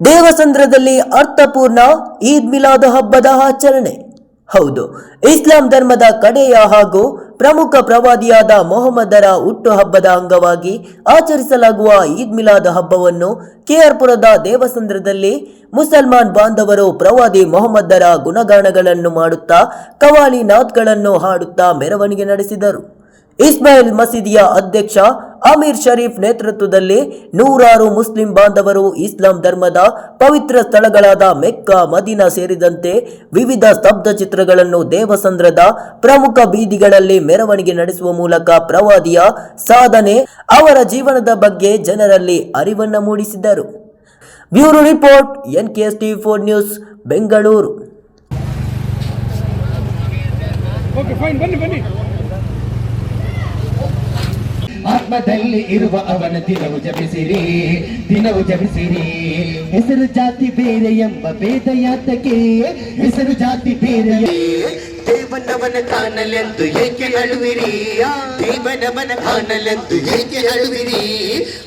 ದೇವಸಂದ್ರದಲ್ಲಿ ಅರ್ಥಪೂರ್ಣ ಈದ್ ಮಿಲಾದ ಹಬ್ಬದ ಆಚರಣೆ. ಹೌದು, ಇಸ್ಲಾಂ ಧರ್ಮದ ಕಡೆಯ ಹಾಗೂ ಪ್ರಮುಖ ಪ್ರವಾದಿಯಾದ ಮೊಹಮ್ಮದರ ಹುಟ್ಟುಹಬ್ಬದ ಅಂಗವಾಗಿ ಆಚರಿಸಲಾಗುವ ಈದ್ ಮಿಲಾದ ಹಬ್ಬವನ್ನು ಕೆಆರ್ಪುರದ ದೇವಸಂದ್ರದಲ್ಲಿ ಮುಸಲ್ಮಾನ್ ಬಾಂಧವರು ಪ್ರವಾದಿ ಮೊಹಮ್ಮದರ ಗುಣಗಾನಗಳನ್ನು ಮಾಡುತ್ತಾ ಕವಾಲಿ ನಾತ್ಗಳನ್ನು ಹಾಡುತ್ತಾ ಮೆರವಣಿಗೆ ನಡೆಸಿದರು. ಇಸ್ಮಾಯಿಲ್ ಮಸೀದಿಯ ಅಧ್ಯಕ್ಷ ಅಮೀರ್ ಶರೀಫ್ ನೇತೃತ್ವದಲ್ಲಿ ನೂರಾರು ಮುಸ್ಲಿಂ ಬಾಂಧವರು ಇಸ್ಲಾಂ ಧರ್ಮದ ಪವಿತ್ರ ಸ್ಥಳಗಳಾದ ಮೆಕ್ಕ, ಮದೀನಾ ಸೇರಿದಂತೆ ವಿವಿಧ ಸ್ತಬ್ಧ ಚಿತ್ರಗಳನ್ನು ದೇವಸಂದ್ರದ ಪ್ರಮುಖ ಬೀದಿಗಳಲ್ಲಿ ಮೆರವಣಿಗೆ ನಡೆಸುವ ಮೂಲಕ ಪ್ರವಾದಿಯ ಸಾಧನೆ ಅವರ ಜೀವನದ ಬಗ್ಗೆ ಜನರಲ್ಲಿ ಅರಿವನ್ನು ಮೂಡಿಸಿದರು. Bureau report N K S T four news Bengaluru ಆತ್ಮದಲ್ಲಿ ಇರುವ ಅವನ ದಿನವು ಜಪಿಸಿರಿ ದಿನವು ಜಪಿಸಿರಿ. ಹೆಸರು ಜಾತಿ ಬೇರೆ ಎಂಬ ಭೇದ ಯಾತಕ್ಕೆ? ಹೆಸರು ಜಾತಿ ಬೇರೆ ದೇವನವನ ಕಾಣಲೆಂದು ಏಕೆ ಅಳುವಿರಿ ದೇವನವನ ಕಾಣಲೆಂದು ಏಕೆ ಅಳುವಿರಿ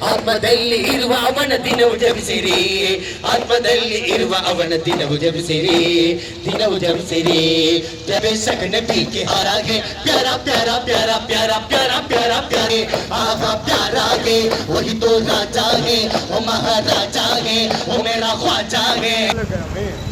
ಆತ್ಮದಲ್ಲಿ ಇರುವ ಅವನ ದಿನವು ಜಪಿಸಿರಿ ಆತ್ಮದಲ್ಲಿ ಇರುವ ಅವನ ದಿನವು ಜಪಿಸಿರಿ ದಿನವು ಜಪಿಸಿರಿ ಜಬೆ ಸಗನ PK ಹಾರಾಗೆ para para para para para para ಪ್ಯಾರೆ आहा प्यारा है वही तो राजा है वो महाराजा है वो मेरा ख्वाजा है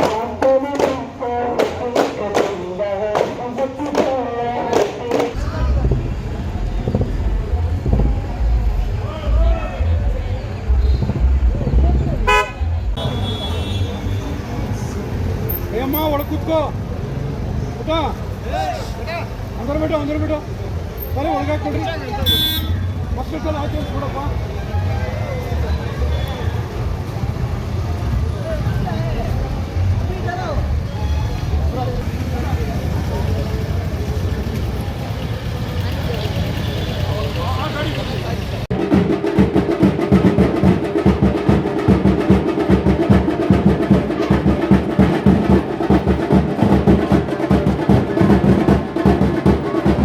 ಕೂತ್ಕೋ. ಊಟ ಅಂದ್ರ ಬಿಟ್ಟು ಅಂದ್ರ ಬಿಟ್ಟು ಬರೀ ಒಳಗೆ ಹಾಕೊಡ್ರಿ ಮಕ್ಕಳ ಸಲ ಆಚರಿಸ್ಬಿಡಪ್ಪ